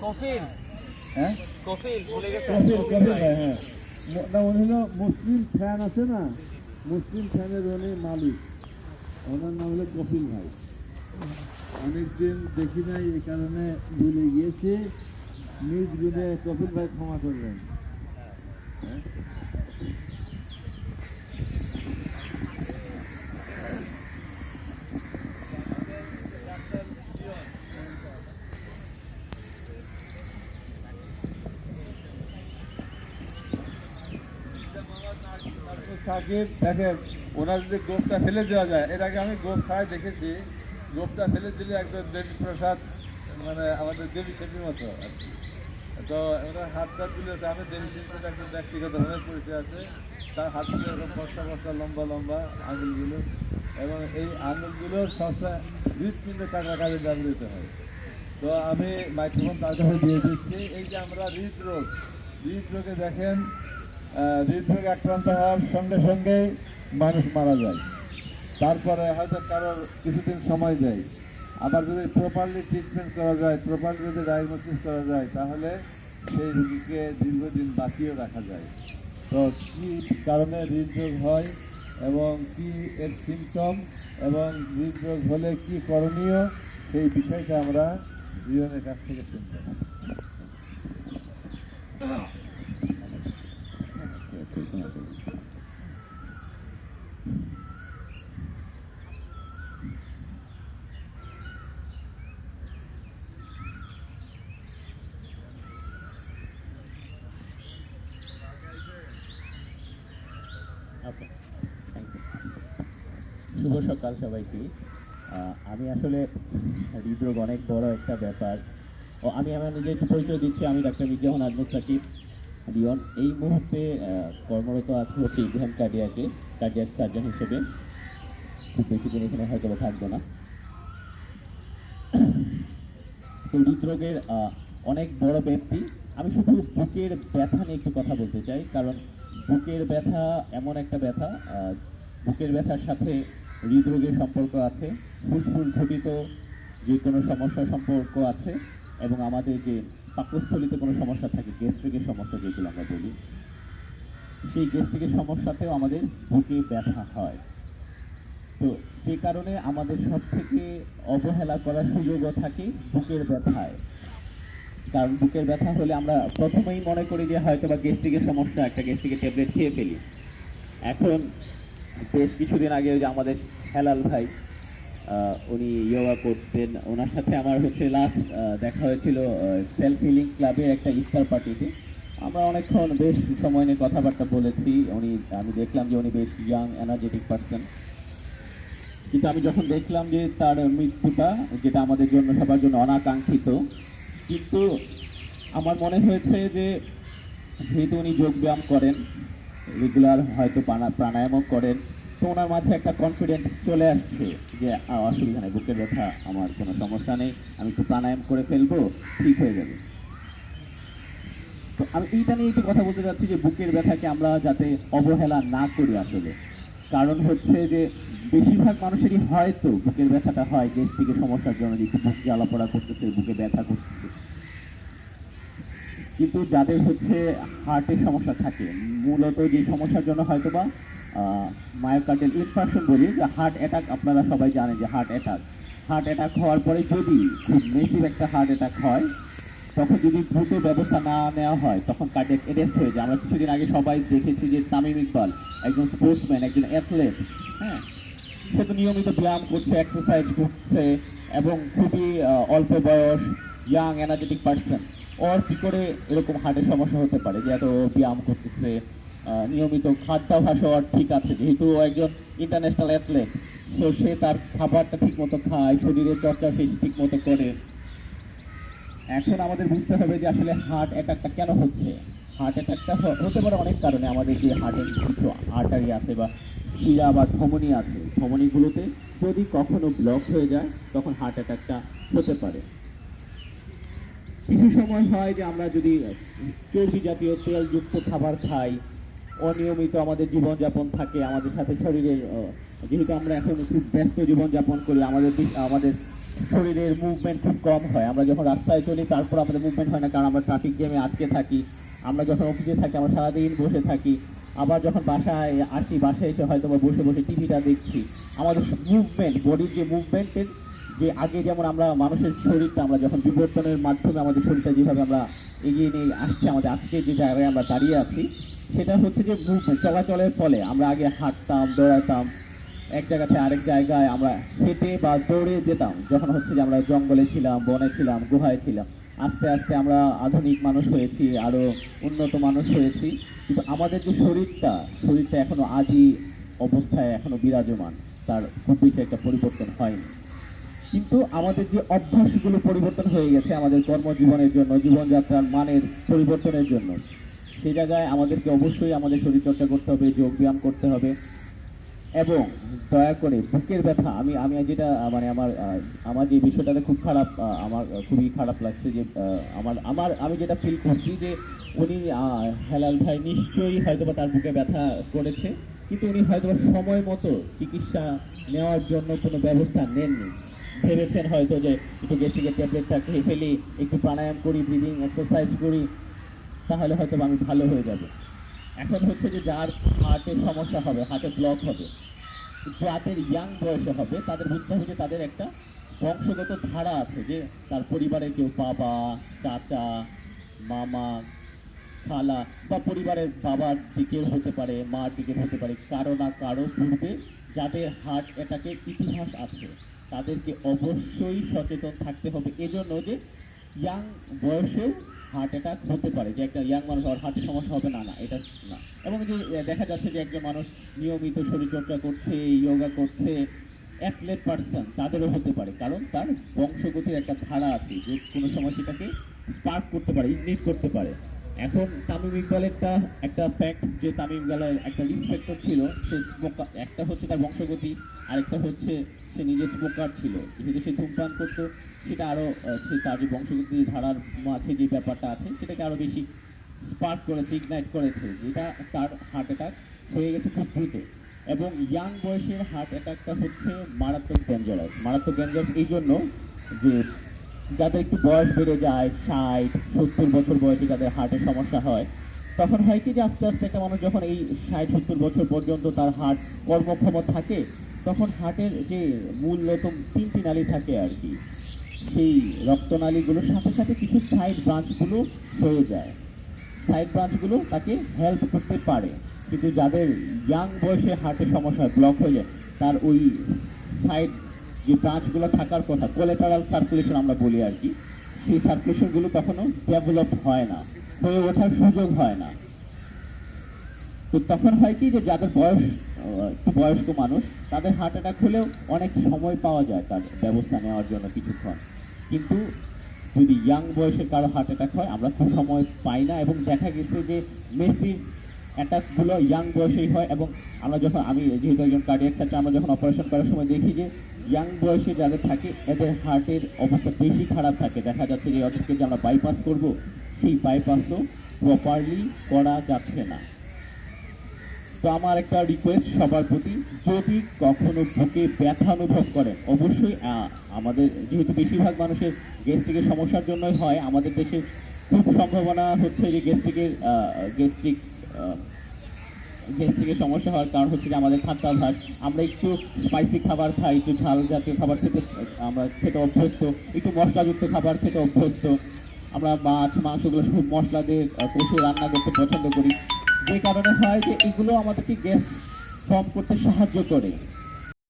কফিল। হ্যাঁ? কফিল ভুলে কফিল। ভাই হ্যাঁ ম- না উনি হলো মুসলিম ফ্যান আছে না? মুসলিম ফ্যানের উনি মালিক। ওনার নাম হলো কপিল ভাই। অনেকদিন দেখি নাই এই কারণে ভুলে গিয়েছে। নিজ গুণে কপিল ভাই ক্ষমা করবেন। হ্যাঁ? সাকিব দেখেন ওনার যদি গোপটা ফেলে দেওয়া যায়, এর আগে আমি গোপ খাই দেখেছি গোপটা ফেলে দিলে একদম দেবী প্রসাদ মানে আমাদের দেবী সেবীর মতো আর কি। তো ওনার হাতটা তুলে আমি দেবী সেবীর একজন ব্যক্তিগতভাবে পরিচয় আছে, তার হাতগুলো এরকম বস্তা বস্তা, লম্বা লম্বা আঙুলগুলো এবং এই আঙুলগুলোর সবসময় হৃদপিণ্ডে টাকা কাজে ব্যবহৃত হয় তো আমি মাইক্রোফোন তার কাছে দিয়ে দিচ্ছি, এই যে আমরা হৃদরোগ, হৃদরোগে দেখেন হৃদরোগে আক্রান্ত হওয়ার সঙ্গে সঙ্গে মানুষ মারা যায়। তারপরে হয়তো কারোর কিছুদিন সময় দেয়। আবার যদি প্রপারলি ট্রিটমেন্ট করা যায় প্রপারলি যদি ডায়াগনোসিস করা যায়, তাহলে সেই রোগীকে দীর্ঘদিন বাঁচিয়ে রাখা যায়। তো কী কারণে হৃদরোগ হয় এবং কি এর সিমটম এবং হৃদরোগ হলে কি করণীয়, সেই বিষয়টা আমরা জীবনের কাছ থেকে ওকে শুভ সকাল সবাইকে। আমি আসলে হৃদরোগ অনেক বড় একটা ব্যাপার। ও, আমি আমার নিজের পরিচয় দিচ্ছি। আমি ডাক্তার মির্জাহন আজমুল সাকিব। রিয়ন, এই মুহূর্তে কর্মরত আছে হচ্ছে ইব্রাহিম কার্ডিয়াকে কার্ডিয়াক সার্জন হিসেবে। খুব বেশি দিন এখানে হয়তো থাকব না। তো হৃদরোগের অনেক বড় ব্যক্তি। আমি শুধু বুকের ব্যথা নিয়ে একটু কথা বলতে চাই, কারণ বুকের ব্যথা এমন একটা ব্যথা বুকের ব্যথার সাথে হৃদরোগের সম্পর্ক আছে, ফুসফুস ঘটিত যে কোনো সমস্যার সম্পর্ক আছে, এবং আমাদের যে পাকস্থলিতে কোনো সমস্যা থাকে গ্যাস্ট্রিকের সমস্যা যেগুলো আমরা বলি। সেই গ্যাস্ট্রিকের সমস্যাতেও আমাদের বুকে ব্যথা হয়। তো যে কারণে আমাদের সব থেকে অবহেলা করার সুযোগও থাকে বুকের ব্যথায়। কারণ বুকের ব্যথা হলে আমরা প্রথমেই মনে করি যে হয়তো বা গ্যাস্ট্রিকের সমস্যা, একটা গ্যাস্ট্রিকের ট্যাবলেট খেয়ে ফেলি। এখন বেশ কিছুদিন আগে যে আমাদের হেলাল ভাই উনি যোগা করতেন। ওনার সাথে আমার হচ্ছে লাস্ট দেখা হয়েছিল সেলফ হিলিং ক্লাবের একটা ইফতার পার্টিতে আমরা অনেকক্ষণ বেশ সময় নিয়ে কথাবার্তা বলেছি। উনি, আমি দেখলাম যে উনি বেশ ইয়াং এনার্জেটিক পার্সন কিন্তু আমি যখন দেখলাম যে তার মৃত্যুটা, যেটা আমাদের জন্য, সবার জন্য অনাকাঙ্ক্ষিত, কিন্তু আমার মনে হয়েছে যে যেহেতু উনি যোগব্যায়াম করেন রেগুলার হয়তো প্রাণায়ামও করেন তো ওনার মাঝে একটা কনফিডেন্ট চলে আসছে যে অসুবিধা নেই, বুকের ব্যথা, আমার কোনো সমস্যা নেই, আমি একটু প্রাণায়াম করে ফেলব, ঠিক হয়ে যাবে। তো আমি এইটা নিয়ে একটু কথা বলতে চাচ্ছি যে, বুকের ব্যথাকে আমরা যাতে অবহেলা না করি আসলে। কারণ হচ্ছে যে, বেশিরভাগ মানুষেরই হয়তো বুকের ব্যথাটা হয় গ্যাস্ট্রিকের সমস্যার জন্য যে বুক জ্বালাপড়া করতেছে, বুকে ব্যথা করতেছে। কিন্তু যাদের হচ্ছে হার্টের সমস্যা থাকে, মূলত যে সমস্যার জন্য হয়তো বা মায়োকার্ডিয়াল ইনফার্কশন বলি যে হার্ট অ্যাটাক আপনারা সবাই জানেন যে হার্ট অ্যাটাক হার্ট অ্যাটাক হওয়ার পরে যদি খুব মেসিভ একটা হার্ট অ্যাটাক হয়, তখন যদি দ্রুত ব্যবস্থা না নেওয়া হয়, তখন কার্ডিয়াক অ্যারেস্ট হয়ে যায়। আমরা কিছুদিন আগে সবাই দেখেছি যে তামিম ইকবাল, একজন স্পোর্টসম্যান একজন অ্যাথলেট হ্যাঁ? সে তো নিয়মিত ব্যায়াম করছে এক্সারসাইজ করছে এবং খুবই অল্প বয়স ইয়াং এনার্জেটিক পার্সন ওর কী করে এরকম হার্টের সমস্যা হতে পারে যে এত ব্যায়াম করতেছে? নিয়মিত খাদ্যাভ্যাস ওর ঠিক আছে, যেহেতু একজন ইন্টারন্যাশনাল অ্যাথলেট তো সে তার খাবারটা ঠিক মতো খায়, শরীরের চর্চা সে ঠিক মতো করে। এখন আমাদের বুঝতে হবে যে আসলে হার্ট অ্যাটাকটা কেন হচ্ছে। হার্ট অ্যাটাকটা হতে পারে অনেক কারণে, আমাদের যে হার্টের কিছু আর্টারি আছে বা শিরা বা ধমনী আছে, ধমনীগুলোতে যদি কখনো ব্লক হয়ে যায়, তখন হার্ট অ্যাটাকটা হতে পারে। কিছু সময় হয় যে আমরা যদি চর্বি জাতীয় তেলযুক্ত খাবার খাই অনিয়মিত আমাদের জীবনযাপন থাকে, আমাদের সাথে শরীরের যেহেতু আমরা এখন খুব ব্যস্ত জীবনযাপন করি, আমাদের আমাদের শরীরের মুভমেন্ট খুব কম হয়। আমরা যখন রাস্তায় চলি, তারপর আমাদের মুভমেন্ট হয় না, কারণ আমরা ট্রাফিক জ্যামে আটকে থাকি। আমরা যখন অফিসে থাকি, আমরা সারাদিন বসে থাকি। আবার যখন বাসায় আসি, বাসায় এসে হয়তো বা বসে বসে টিভিটা দেখছি। আমাদের মুভমেন্ট বডির যে মুভমেন্টের যে আগে যেমন আমরা মানুষের শরীরটা, আমরা যখন বিবর্তনের মাধ্যমে আমাদের শরীরটা যেভাবে আমরা এগিয়ে নিয়ে আসছি, আমাদের আজকে যে জায়গায় আমরা দাঁড়িয়ে আছি সেটা হচ্ছে যে চলাচলের ফলে আমরা আগে হাঁটতাম, দৌড়াতাম, এক জায়গা থেকে আরেক জায়গায় আমরা হেঁটে বা দৌড়ে যেতাম। যখন হচ্ছে যে আমরা জঙ্গলে ছিলাম, বনে ছিলাম, গুহায় ছিলাম, আস্তে আস্তে আমরা আধুনিক মানুষ হয়েছি আরও উন্নত মানুষ হয়েছি। কিন্তু আমাদের যে শরীরটা শরীরটা এখনও আজই অবস্থায় এখনও বিরাজমান। তার খুব বেশি একটা পরিবর্তন হয়নি। কিন্তু আমাদের যে অভ্যাসগুলো পরিবর্তন হয়ে গেছে আমাদের কর্মজীবনের জন্য, জীবনযাত্রার মানের পরিবর্তনের জন্য সেই জায়গায় আমাদেরকে অবশ্যই আমাদের শরীরচর্চা করতে হবে যোগ ব্যায়াম করতে হবে। এবং দয়া করে বুকের ব্যথা, আমি আমি যেটা মানে আমার আমার যে বিষয়টাতে খুব খারাপ আমার, খুবই খারাপ লাগছে যে আমার আমার, আমি যেটা ফিল করছি যে উনি হেলাল ভাই নিশ্চয়ই হয়তো বা তার বুকে ব্যথা করেছে, কিন্তু উনি হয়তো বা সময় মতো চিকিৎসা নেওয়ার জন্য কোনো ব্যবস্থা নেননি। ভেবেছেন হয়তো যে একটু গেস্টিকের ট্যাবলেটটা খেয়ে ফেলি, একটু প্রাণায়াম করি ব্রিদিং এক্সারসাইজ করি তাহলে হয়তো আমি ভালো হয়ে যাব। এখন হচ্ছে যে যার হার্টের সমস্যা হবে, হার্টে ব্লক হবে, যাদের ইয়াং বয়সে হবে, তাদের বুঝতে হবে যে তাদের একটা বংশগত ধারা আছে যে তার পরিবারের কেউ বাবা, চাচা, মামা, খালা বা পরিবারের বাবার দিকেও হতে পারে, মার দিকের হতে পারে। কারও না কারও পূর্বে যাদের হার্ট অ্যাটাকের ইতিহাস আছে, তাদেরকে অবশ্যই সচেতন থাকতে হবে। এজন্য যে ইয়াং বয়সেও হার্ট অ্যাটাক হতে পারে যে একটা ইয়াং মানুষ আর হার্টের সমস্যা হবে, না না, এটা না। এবং যে দেখা যাচ্ছে যে একজন মানুষ নিয়মিত শরীরচর্চা করছে যোগা করছে অ্যাথলেট পার্সন তাদেরও হতে পারে। কারণ তার বংশগতির একটা ধারা আছে যে কোনো সময় সেটাকে স্পার্ক করতে পারে ইগনিট করতে পারে। এখন তামিম ইকবালেরটা একটা ফ্যাক্ট যে তামিম ইকবালের একটা রিসপেক্টর ছিল, সে একটা হচ্ছে তার বংশগতি, আরেকটা হচ্ছে সে নিজে স্মোকার ছিল। যেহেতু সে ধূমপান করতো সেটা আরও সে তার যে বংশগতি ধারার মাঝে যে ব্যাপারটা আছে, সেটাকে আরও বেশি স্পার্ক করেছে ইগনাইট করেছে, যেটা তার হার্ট অ্যাটাক হয়ে গেছে খুব দ্রুত। এবং ইয়াং বয়সের হার্ট অ্যাটাকটা হচ্ছে মারাত্মক ডেঞ্জারাস মারাত্মক ডেঞ্জারাস এই জন্য যে যাদের একটু বয়স বেড়ে যায়, ষাট, সত্তর বছর বয়সে যাদের হার্টের সমস্যা হয়, তখন হয় কি যে আস্তে আস্তে একটা মানুষ যখন এই ষাট, সত্তর বছর পর্যন্ত তার হার্ট কর্মক্ষম থাকে, তখন হার্টের যে মূল্যতম তিনটি নালী থাকে আর কি। সেই রক্তনালীগুলোর সাথে সাথে কিছু সাইড ব্রাঞ্চগুলো হয়ে যায়। সাইড ব্রাঞ্চগুলো তাকে হেল্প করতে পারে। কিন্তু যাদের ইয়াং বয়সে হার্টের সমস্যা ব্লক হয়ে যায়, তার ওই সাইড যে ব্রাঞ্চগুলো থাকার কথা কোলেটারাল সার্কুলেশন আমরা বলি আর কি, সেই সার্কুলেশনগুলো কখনো ডেভেলপ হয় না, হয়ে ওঠার সুযোগ হয় না। তো তখন হয় কি যে যাদের বয়স বয়স্ক মানুষ, তাদের হার্ট অ্যাটাক হলেও অনেক সময় পাওয়া যায় তার ব্যবস্থা নেওয়ার জন্য কিছুক্ষণ। কিন্তু যদি ইয়াং বয়সে কারও হার্ট অ্যাটাক হয়, আমরা সময় পাই না এবং দেখা গেছে যে মেসির অ্যাটাকগুলো ইয়াং বয়সেই হয় এবং আমরা যখন, আমি যেহেতু একজন কার্ডিয়াক সার্জন আমরা যখন অপারেশন করার সময় দেখি যে ইয়াং বয়সে যাদের থাকে, এদের হার্টের অবস্থা বেশি খারাপ থাকে। দেখা যাচ্ছে যে ওদেরকে যে আমরা বাইপাস করব, সেই বাইপাসও প্রপারলি করা যাচ্ছে না। তো আমার একটা রিকোয়েস্ট সবার প্রতি। যদি কখনো বুকে ব্যথা অনুভব করেন, অবশ্যই আমাদের যেহেতু বেশিরভাগ মানুষের গ্যাস্ট্রিকের সমস্যার জন্যই হয়, আমাদের দেশে খুব সম্ভাবনা হচ্ছে যে গ্যাস্ট্রিকের গ্যাস্ট্রিক গ্যাস্ট্রিকের সমস্যা হওয়ার কারণ হচ্ছে যে আমাদের খাদ্যাভ্যাস আমরা একটু স্পাইসি খাবার খাই, একটু ঝাল জাতীয় খাবার খেতে, আমরা খেতে অভ্যস্ত, একটু মশলাযুক্ত খাবার খেতে অভ্যস্ত। আমরা মাছ, মাংসগুলো খুব মশলা দিয়ে কষে রান্না করতে পছন্দ করি। যে কারণে হয় যে এগুলো আমাদেরকে গ্যাস ফর্ম করতে সাহায্য করে।